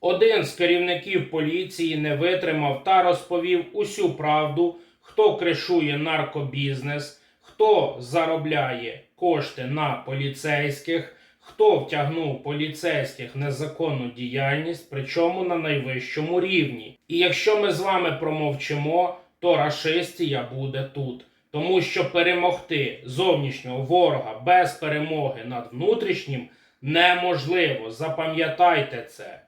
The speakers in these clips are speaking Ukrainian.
Один з керівників поліції не витримав та розповів усю правду, хто кришує наркобізнес, хто заробляє кошти на поліцейських, хто втягнув поліцейських незаконну діяльність, причому на найвищому рівні. І якщо ми з вами промовчимо, то рашистія буде тут. Тому що перемогти зовнішнього ворога без перемоги над внутрішнім неможливо. Запам'ятайте це.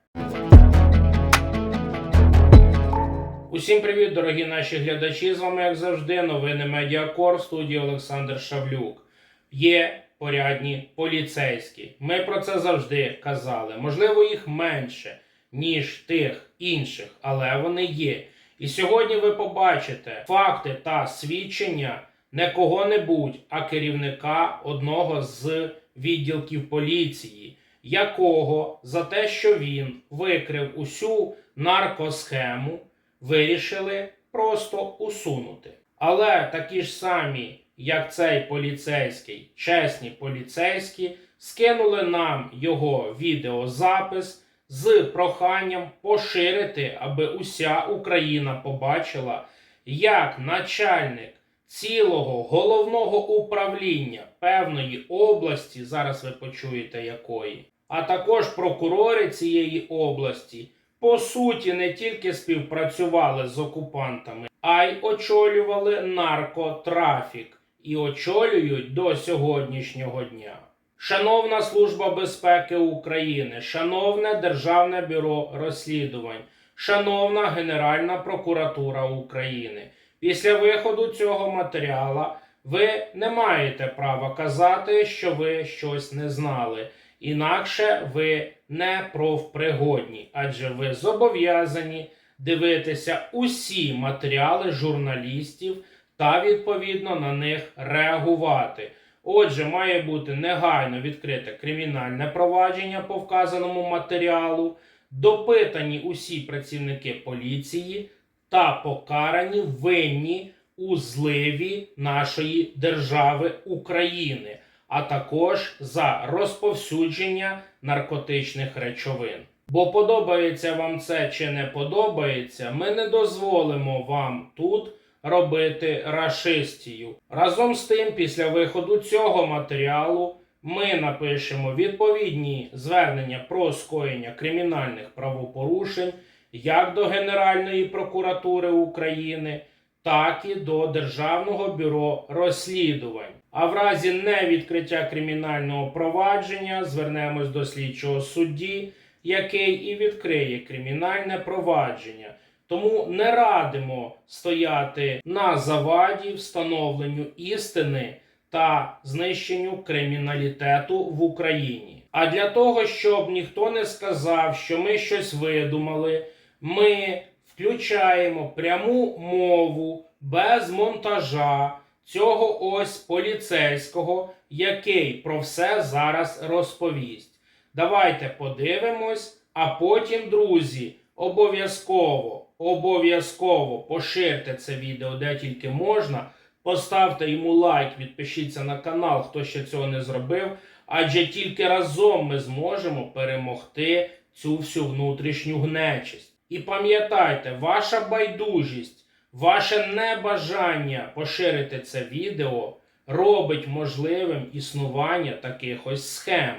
Усім привіт, дорогі наші глядачі. З вами, як завжди, новини Медіакор в студії Олександр Шавлюк. Є порядні поліцейські. Ми про це завжди казали. Можливо, їх менше, ніж тих інших, але вони є. І сьогодні ви побачите факти та свідчення не кого-небудь, а керівника одного з відділків поліції, якого за те, що він викрив усю наркосхему, вирішили просто усунути. Але такі ж самі, як цей поліцейський, чесні поліцейські, скинули нам його відеозапис з проханням поширити, аби уся Україна побачила, як начальник цілого головного управління певної області, зараз ви почуєте якої, а також прокурори цієї області, по суті, не тільки співпрацювали з окупантами, а й очолювали наркотрафік і очолюють до сьогоднішнього дня. Шановна Служба безпеки України, шановне Державне бюро розслідувань, шановна Генеральна прокуратура України. Після виходу цього матеріала ви не маєте права казати, що ви щось не знали. Інакше ви не профпригодні, адже ви зобов'язані дивитися усі матеріали журналістів та відповідно на них реагувати. Отже, має бути негайно відкрите кримінальне провадження по вказаному матеріалу, допитані усі працівники поліції та покарані винні у зливі нашої держави України, а також за розповсюдження наркотичних речовин. Бо подобається вам це чи не подобається, ми не дозволимо вам тут робити рашистію. Разом з тим, після виходу цього матеріалу ми напишемо відповідні звернення про скоєння кримінальних правопорушень як до Генеральної прокуратури України, так і до Державного бюро розслідувань. А в разі невідкриття кримінального провадження звернемось до слідчого судді, який і відкриє кримінальне провадження. Тому не радимо стояти на заваді встановленню істини та знищенню криміналітету в Україні. А для того, щоб ніхто не сказав, що ми щось видумали, ми включаємо пряму мову без монтажа цього ось поліцейського, який про все зараз розповість. Давайте подивимось, а потім, друзі, обов'язково, обов'язково поширте це відео де тільки можна. Поставте йому лайк, підпишіться на канал, хто ще цього не зробив. Адже тільки разом ми зможемо перемогти цю всю внутрішню гнечість. І пам'ятайте, ваша байдужість, ваше небажання поширити це відео робить можливим існування таких ось схем.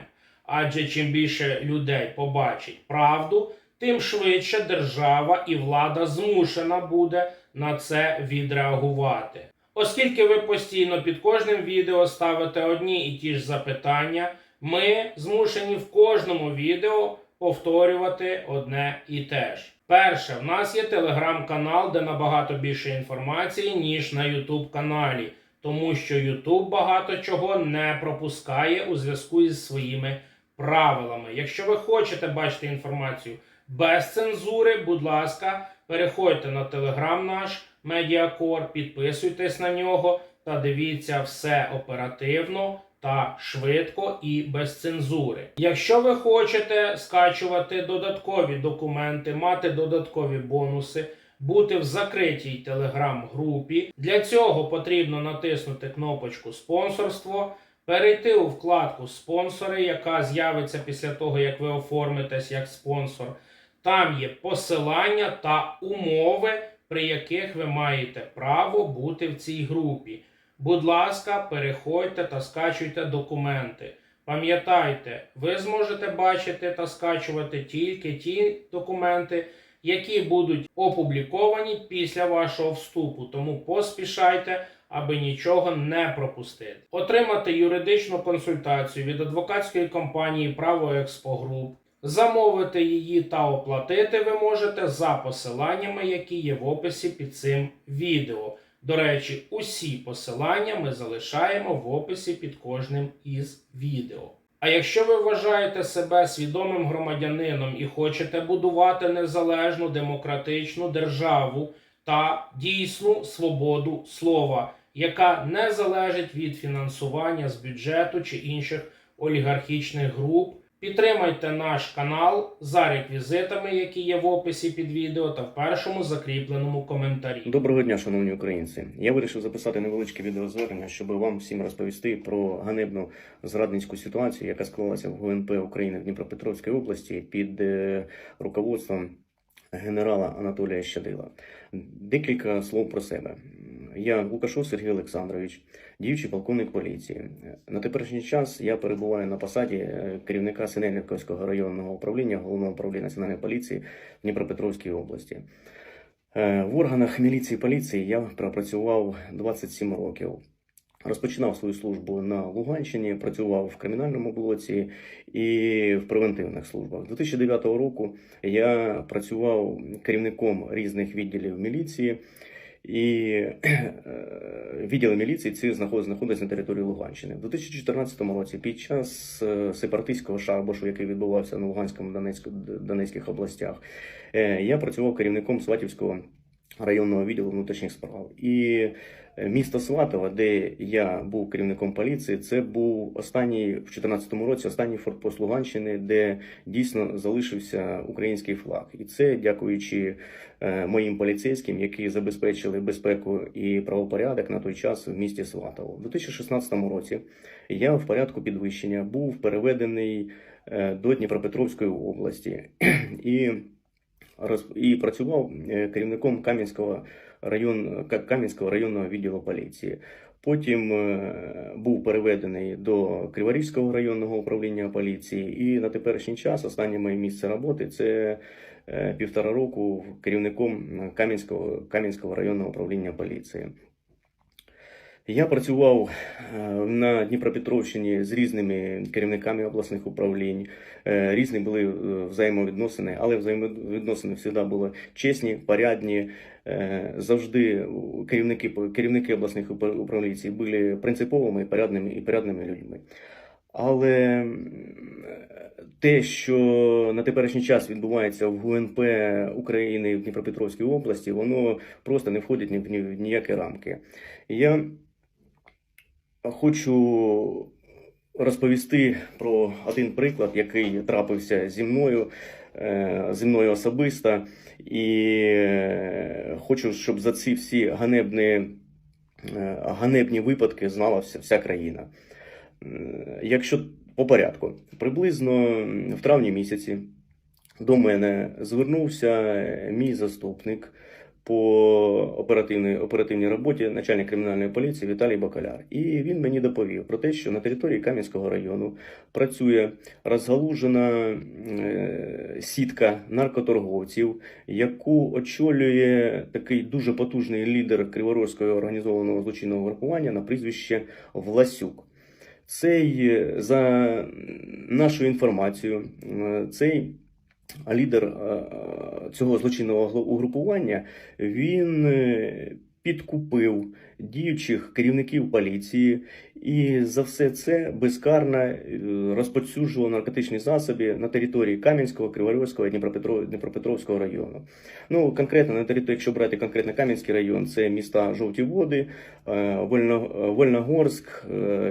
Адже чим більше людей побачить правду, тим швидше держава і влада змушена буде на це відреагувати. Оскільки ви постійно під кожним відео ставите одні і ті ж запитання, ми змушені в кожному відео повторювати одне і те ж. Перше, в нас є телеграм-канал, де набагато більше інформації, ніж на Ютуб каналі, тому що Ютуб багато чого не пропускає у зв'язку із своїми правилами. Якщо ви хочете бачити інформацію без цензури, будь ласка, переходьте на телеграм наш Медіакор, підписуйтесь на нього та дивіться все оперативно та швидко і без цензури. Якщо ви хочете скачувати додаткові документи, мати додаткові бонуси, бути в закритій телеграм-групі, для цього потрібно натиснути кнопочку спонсорство. Перейти у вкладку спонсори, яка з'явиться після того, як ви оформитесь як спонсор, Там є посилання та умови, при яких ви маєте право бути в цій групі. Будь ласка, переходьте та скачуйте документи. Пам'ятайте, ви зможете бачити та скачувати тільки ті документи, які будуть опубліковані після вашого вступу. Тому поспішайте, аби нічого не пропустити. Отримати юридичну консультацію від адвокатської компанії Право Експо Груп. Замовити її та оплатити ви можете за посиланнями, які є в описі під цим відео. До речі, усі посилання ми залишаємо в описі під кожним із відео. А якщо ви вважаєте себе свідомим громадянином і хочете будувати незалежну демократичну державу та дійсну свободу слова, яка не залежить від фінансування з бюджету чи інших олігархічних груп, підтримайте наш канал за реквізитами, які є в описі під відео та в першому закріпленому коментарі. Доброго дня, шановні українці. Я вирішив записати невеличке відеозвернення, щоб вам всім розповісти про ганебну зрадницьку ситуацію, яка склалася в ГУНП України в Дніпропетровській області під е, руководством генерала Анатолія Щадила. Декілька слов про себе. Я Лукашов Сергій Олександрович, діючий полковник поліції. На теперішній час я перебуваю на посаді е, керівника Синельниковського районного управління головного управління національної поліції в Дніпропетровській області. Е, В органах міліції поліції я пропрацював 27 років. Розпочинав свою службу на Луганщині, працював в кримінальному блоці і в превентивних службах. З 2009 року я працював керівником різних відділів міліції, і е, відділи міліції ці знаход- знаходяться на території Луганщини. В 2014 році, під час е, сепаратистського шабашу, який відбувався на Луганському Донецьку, Донецьких областях, е, я працював керівником Сватівського районного відділу внутрішніх справ. І е, місто Сватово, де я був керівником поліції, це був останній в 2014 році останній форпост Луганщини, де дійсно залишився український флаг. І це дякуючи е, моїм поліцейським, які забезпечили безпеку і правопорядок на той час в місті Сватово. У 2016 році я в порядку підвищення був переведений е, до Дніпропетровської області і і працював е, керівником Кам'янського район, Кам'янського районного відділу поліції. Потім е, був переведений до Криворізького районного управління поліції, і на теперішній час останнє моє місце роботи це е, півтора року керівником Кам'янського, Кам'янського районного управління поліції. Я працював е, на Дніпропетровщині з різними керівниками обласних управлінь. Е, Різні були е, взаємовідносини, але взаємовідносини завжди були чесні, порядні. Завжди керівники керівники обласних упра- управлінь були принциповими, порядними і порядними людьми. Але те, що на теперішній час відбувається в ГУНП України в Дніпропетровській області, воно просто не входить ні в ніякі рамки. Я хочу розповісти про один приклад, який трапився зі мною, е, зі мною особисто, і е, хочу, щоб за ці всі ганебні, е, ганебні випадки знала вся, вся країна. Якщо по порядку, приблизно в травні місяці до мене звернувся мій заступник по оперативній, оперативній роботі начальник кримінальної поліції Віталій Бакаляр. І він мені доповів про те, що на території Кам'янського району працює розгалужена е, сітка наркоторговців, яку очолює такий дуже потужний лідер Криворізького організованого злочинного групування на прізвище Власюк. Цей, е, за нашою інформацією, е, цей лідер е, цього злочинного угрупування він е, підкупив діючих керівників поліції і за все це безкарно е, розповсюджував наркотичні засоби на території Кам'янського, Криворізького і Дніпропетровського району. Ну конкретно на території, якщо брати конкретно Кам'янський район, це міста Жовті Води, Вольногорськ,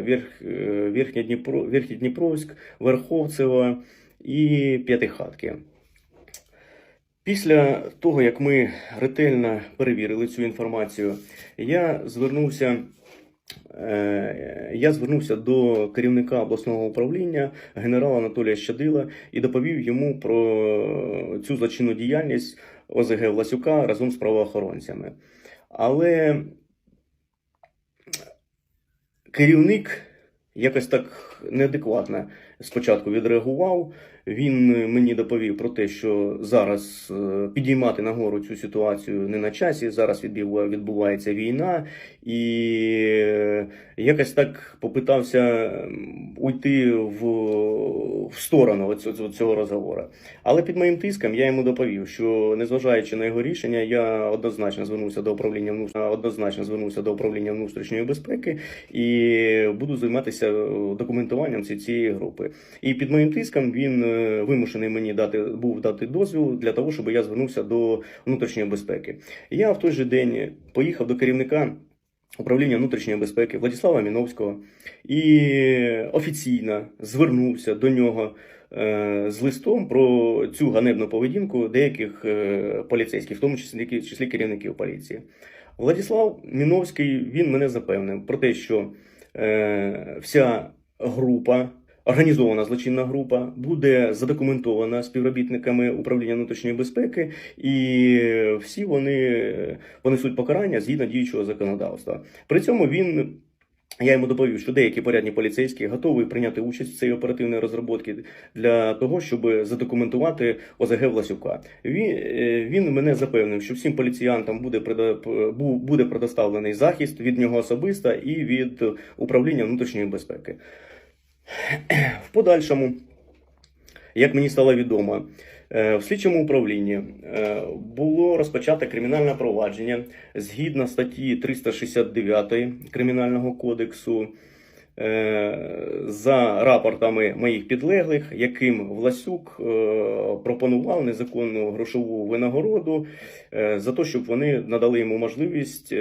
Верх, Верхнє Дніпро, Верховцево і П'ятихатки. Після того, як ми ретельно перевірили цю інформацію, я звернувся е, я звернувся до керівника обласного управління генерала Анатолія Щадила і доповів йому про цю злочинну діяльність ОЗГ Власюка разом з правоохоронцями. Але керівник якось так неадекватно спочатку відреагував. Він мені доповів про те, що зараз е, підіймати нагору цю ситуацію не на часі. Зараз відбувається війна, і е, якось так попитався уйти в, в сторону цього, розговору. Але під моїм тиском я йому доповів, що незважаючи на його рішення, я однозначно звернувся до управління однозначно звернувся до управління внутрішньої безпеки і буду займатися е, документуванням цієї групи. І під моїм тиском він е, вимушений мені дати був дати дозвіл для того, щоб я звернувся до внутрішньої безпеки. Я в той же день поїхав до керівника. Управління внутрішньої безпеки Владислава Міновського і офіційно звернувся до нього е, з листом про цю ганебну поведінку деяких е, поліцейських, в тому числі, числі керівників поліції. Владислав Міновський він мене запевнив про те, що е, вся група, організована злочинна група, буде задокументована співробітниками управління внутрішньої безпеки, і всі вони понесуть покарання згідно діючого законодавства. При цьому він. Я йому доповів, що деякі порядні поліцейські готові прийняти участь в цій оперативній розробці для того, щоб задокументувати ОЗГ Власюка. Він, е, він мене запевнив, що всім поліціянтам буде буде предоставлений захист від нього особисто і від управління внутрішньої безпеки. В подальшому, як мені стало відомо, е, в слідчому управлінні е, було розпочато кримінальне провадження згідно статті 369 Кримінального кодексу е, за рапортами моїх підлеглих, яким Власюк пропонував незаконну грошову винагороду за те, щоб вони надали йому можливість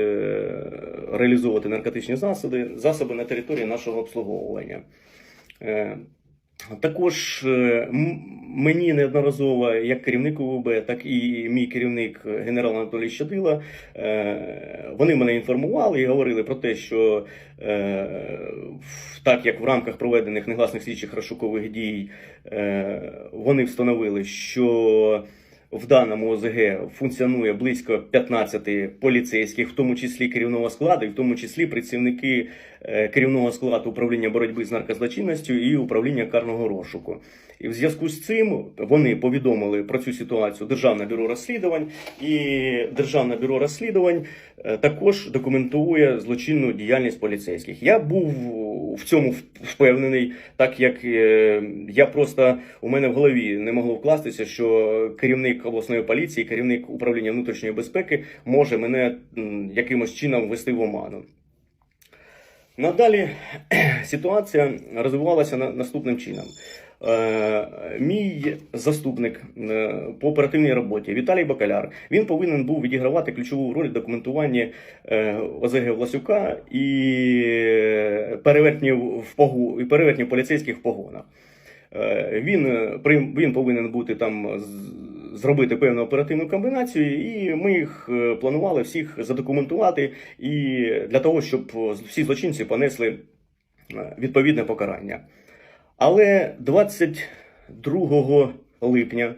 реалізовувати наркотичні засоби, засоби на території нашого обслуговування. Е, Також е, мені неодноразово, як керівник УВБ, так і мій керівник генерал Анатолій Щадила, е, вони мене інформували і говорили про те, що так як в рамках проведених негласних слідчих розшукових дій вони встановили, що в даному ОЗГ функціонує близько 15 поліцейських, в тому числі керівного складу, і в тому числі працівники е, керівного складу управління боротьби з наркозлочинністю і управління карного розшуку. І в зв'язку з цим вони повідомили про цю ситуацію Державне бюро розслідувань, і Державне бюро розслідувань е, також документує злочинну діяльність поліцейських. Я був в цьому впевнений, так як е, я просто у мене в голові не могло вкластися, що керівник обласної поліції, керівник управління внутрішньої безпеки може мене якимось чином ввести в оману. Надалі ситуація розвивалася наступним чином. Е, мій заступник е, по оперативній роботі Віталій Бакаляр він повинен був відігравати ключову роль в документуванні е, ОЗГ Власюка і перевертнів в погу і перевертнів поліцейських в погонах. Він, він повинен бути там зробити певну оперативну комбінацію, і ми їх планували всіх задокументувати і для того, щоб всі злочинці понесли відповідне покарання. Але 22 липня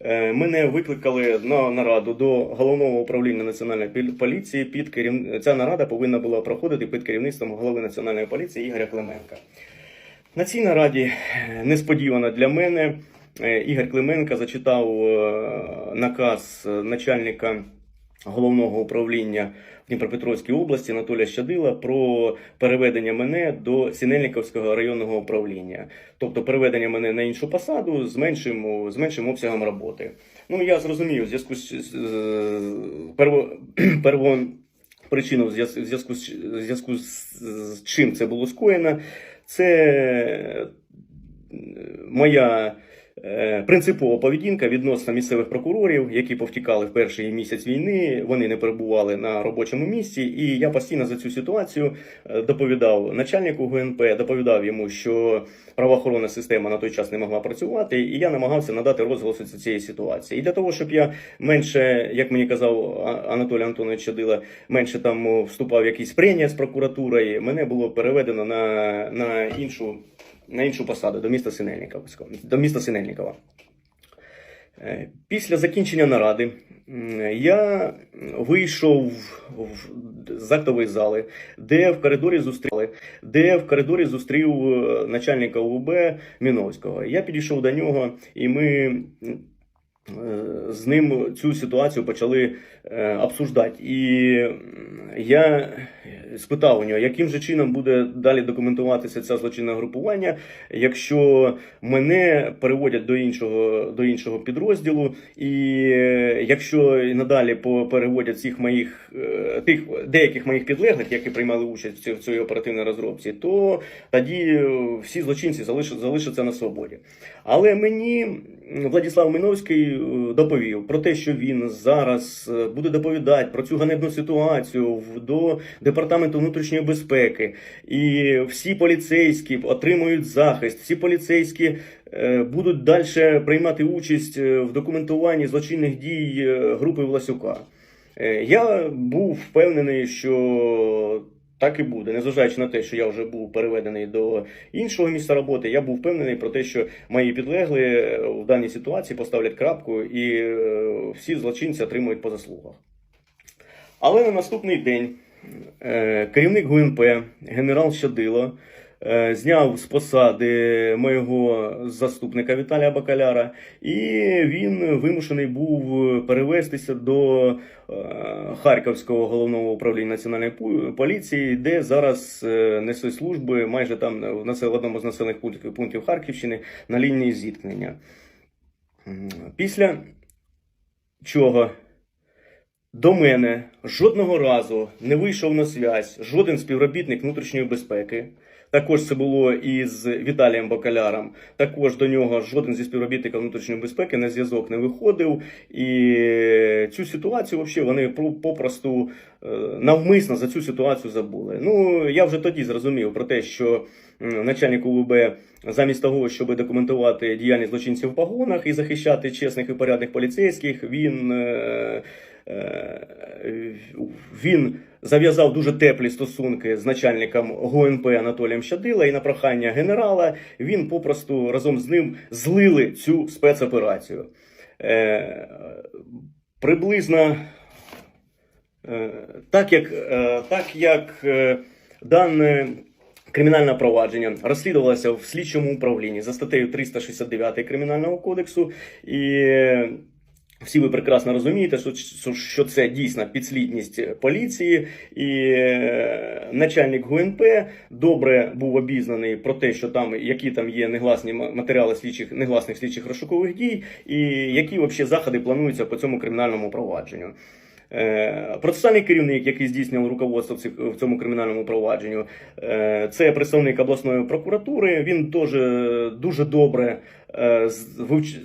е, мене викликали на нараду до головного управління національної поліції. Під керів... Ця нарада повинна була проходити під керівництвом голови національної поліції Ігоря Клименка. На цій нараді е, несподівано для мене е, Ігор Клименко зачитав наказ начальника головного управління Дніпропетровській області Анатолія Щадила про переведення мене до Сінельниковського районного управління, тобто переведення мене на іншу посаду з меншим, з меншим обсягом роботи. Ну я зрозумів, в зв'язку з, перво, перво причину в зв'язку з зв'язку з, чим це було скоєно. Це моя принципова поведінка відносно місцевих прокурорів, які повтікали в перший місяць війни. Вони не перебували на робочому місці. І я постійно за цю ситуацію е, доповідав начальнику ГНП, доповідав йому, що правоохоронна система на той час не могла працювати, і я намагався надати розголос у цієї ситуації. І для того, щоб я менше, як мені казав Анатолій Антонович Чадила, менше там вступав в якісь прення з прокуратурою, мене було переведено на, на іншу. На іншу посаду до міста Синельниковського, до міста Синельникова. Е, Після закінчення наради я вийшов з актової зали, де в коридорі зустріли, де в коридорі зустрів е, начальника УБ Міновського. Я підійшов до нього, і ми е, з ним цю ситуацію почали е, обсуждати. І я спитав у нього, яким же чином буде далі документуватися це злочинне групування, якщо мене переводять до іншого, до іншого підрозділу, і е, якщо надалі переводять всіх моїх е, тих деяких моїх підлеглих, які приймали участь в цій- оперативній розробці, то тоді всі злочинці залишаться, залишаться на свободі. Але мені Владислав Миновський доповів про те, що він зараз буде доповідати про цю ганебну ситуацію до департаменту внутрішньої безпеки, і всі поліцейські отримують захист, всі поліцейські е, будуть далі приймати участь е, в документуванні злочинних дій е, групи Власюка. Я був впевнений, що так і буде, незважаючи на те, що я вже був переведений до іншого місця роботи, я був впевнений про те, що мої підлегли е, в даній ситуації поставлять крапку і е, всі злочинці отримують по заслугах. Але на наступний день е, керівник ГУНП генерал Щадило зняв з посади моєго заступника Віталія Бакаляра, і він вимушений був перевестися до е, Харківського головного управління національної поліції, де зараз е, несе служби майже там в одному з населених пунктів, Харківщини на лінії зіткнення. Після чого до мене жодного разу не вийшов на зв'язь жоден співробітник внутрішньої безпеки. Також це було і з Віталієм Бакаляром. Також до нього жоден зі співробітників внутрішньої безпеки на зв'язок не виходив. І цю ситуацію взагалі вони про- попросту е, навмисно за цю ситуацію забули. Ну я вже тоді зрозумів про те, що начальник УВБ замість того, щоб документувати діяльність злочинців в погонах і захищати чесних і порядних поліцейських, він. Е, Він зав'язав дуже теплі стосунки з начальником ГУНП Анатолієм Щадила, і на прохання генерала він попросту разом з ним злили цю спецоперацію. Е, приблизно е, так як, так як дане кримінальне провадження розслідувалося в слідчому управлінні за статтею 369 Кримінального кодексу, і всі ви прекрасно розумієте, що, це дійсно підслідність поліції, і е, начальник ГУНП добре був обізнаний про те, що там які там є негласні матеріали слідчих негласних слідчих розшукових дій, і які взагалі заходи плануються по цьому кримінальному провадженню. Е, Процесуальний керівник, який здійснював руководство в цьому кримінальному провадженню, е, це представник обласної прокуратури. Він теж е, дуже добре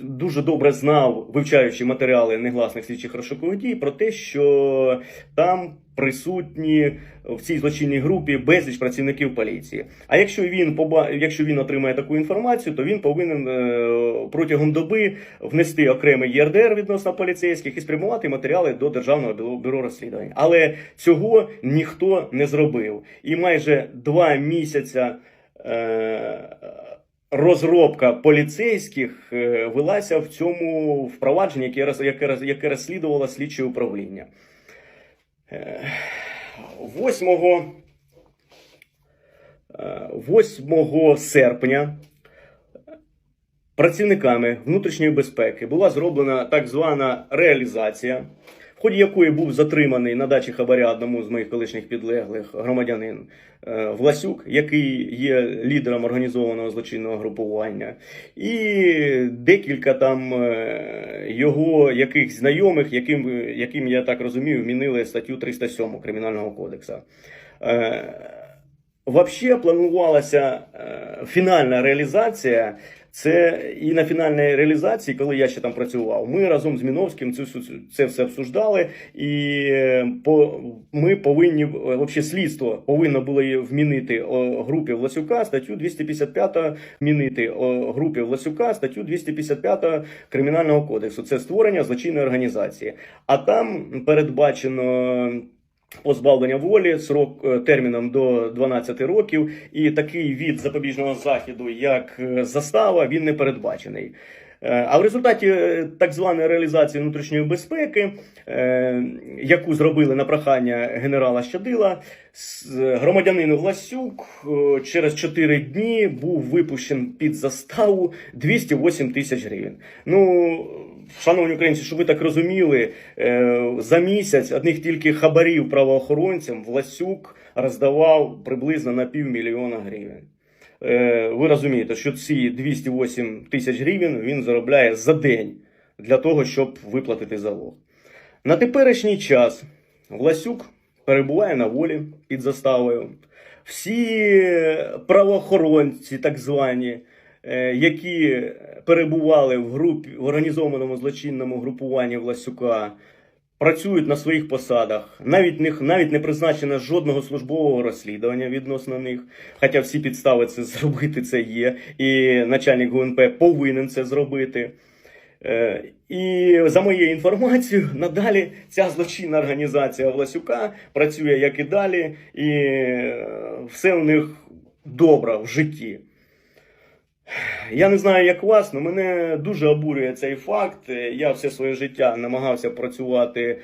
дуже добре знав, вивчаючи матеріали негласних слідчих розшукових дій, про те, що там присутні в цій злочинній групі безліч працівників поліції. А якщо він поба... якщо він отримає таку інформацію, то він повинен е, протягом доби внести окремий ЄРДР відносно поліцейських і спрямувати матеріали до державного бюро, розслідувань. Але цього ніхто не зробив. І майже два місяця. Е, Розробка поліцейських е, велася в цьому впровадженні, яке, яке, яке розслідувало слідче управління. Е, 8, е, 8 серпня працівниками внутрішньої безпеки була зроблена так звана реалізація, ході якої був затриманий на дачі хабаря одному з моїх колишніх підлеглих громадянин е, Власюк, який є лідером організованого злочинного групування, і декілька там е, його яких знайомих, яким, яким я так розумію, вмінили статтю 307 Кримінального кодексу. Е, Вообще планувалася фінальна реалізація Це і на фінальній реалізації, коли я ще там працював, ми разом з Міновським цю- це все обсуждали, і е, по, ми повинні, взагалі слідство повинно було вмінити о, групі Власюка статтю 255 вмінити групі Власюка статтю 255 Кримінального кодексу. Це створення злочинної організації. А там передбачено позбавлення волі срок е, терміном до 12 років, і такий від запобіжного заходу, як е, застава, він не передбачений. Е, А в результаті е, так званої реалізації внутрішньої безпеки, е, яку зробили на прохання генерала Щадила, с- громадянин Власюк через 4 дні був випущений під заставу 208 тисяч гривень. Ну, шановні українці, щоб ви так розуміли, за місяць одних тільки хабарів правоохоронцям Власюк роздавав приблизно на півмільйона гривень. Е, Ви розумієте, що ці 208 тисяч гривень він заробляє за день для того, щоб виплатити залог. На теперішній час Власюк перебуває на волі під заставою. Всі правоохоронці, так звані, е, які перебували в групі в організованому злочинному групуванні Власюка, працюють на своїх посадах. Навіть них навіть не призначено жодного службового розслідування відносно них. Хоча всі підстави це зробити це є, і начальник ГУНП повинен це зробити. Е, І за моєю інформацією, надалі ця злочинна організація Власюка працює як і далі, і е, все у них добре в житті. Я не знаю, як вас, але мене дуже обурює цей факт. Я все своє життя намагався працювати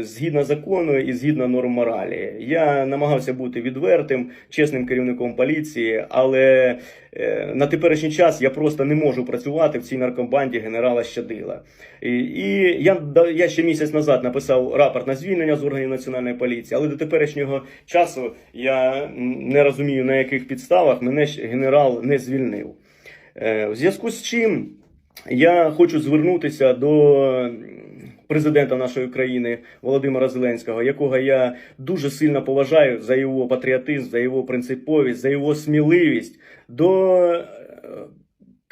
згідно закону і згідно норм моралі. Я намагався бути відвертим, чесним керівником поліції, але е, на теперішній час я просто не можу працювати в цій наркомбанді генерала Щадила. І, і я, я ще місяць назад написав рапорт на звільнення з органів національної поліції, але до теперішнього часу я не розумію, на яких підставах мене генерал не звільнив. Е, В зв'язку з чим я хочу звернутися до президента нашої країни Володимира Зеленського, якого я дуже сильно поважаю за його патріотизм, за його принциповість, за його сміливість до. е,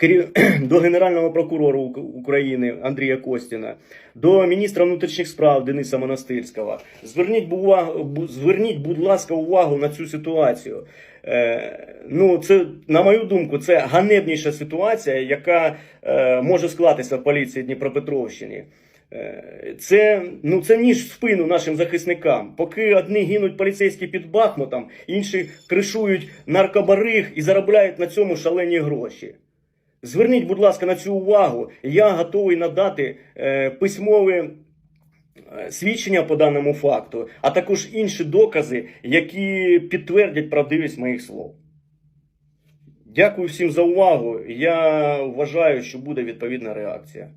До Генерального прокурора України Андрія Костіна, до міністра внутрішніх справ Дениса Монастирського. Зверніть, бу- зверніть, будь ласка, увагу на цю ситуацію. Е, ну, це, на мою думку, це ганебніша ситуація, яка е, може склатися в поліції Дніпропетровщини. Е, Це, ну, це ніж в спину нашим захисникам. Поки одні гинуть поліцейські під Бахмутом, інші кришують наркобариг і заробляють на цьому шалені гроші. Зверніть, будь ласка, на цю увагу. Я готовий надати е, письмове свідчення по даному факту, а також інші докази, які підтвердять правдивість моїх слов. Дякую всім за увагу. Я вважаю, що буде відповідна реакція.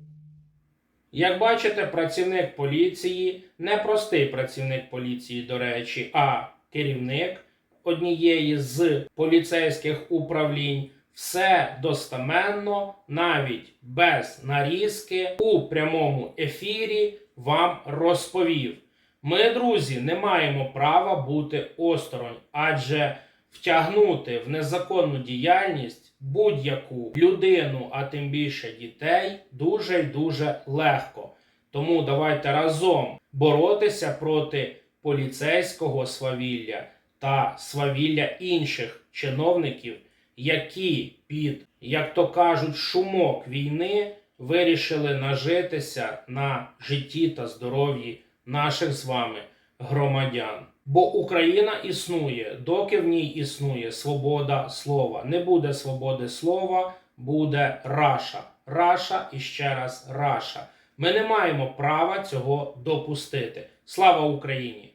Як бачите, працівник поліції, не простий працівник поліції, до речі, а керівник однієї з поліцейських управлінь, все достеменно, навіть без нарізки, у прямому ефірі вам розповів. Ми, друзі, не маємо права бути осторонь, адже втягнути в незаконну діяльність будь-яку людину, а тим більше дітей, дуже й дуже легко. Тому давайте разом боротися проти поліцейського свавілля та свавілля інших чиновників, які під, як то кажуть, шумок війни вирішили нажитися на житті та здоров'ї наших з вами громадян. Бо Україна існує, доки в ній існує свобода слова. Не буде свободи слова, буде раша. Раша і ще раз раша. Ми не маємо права цього допустити. Слава Україні!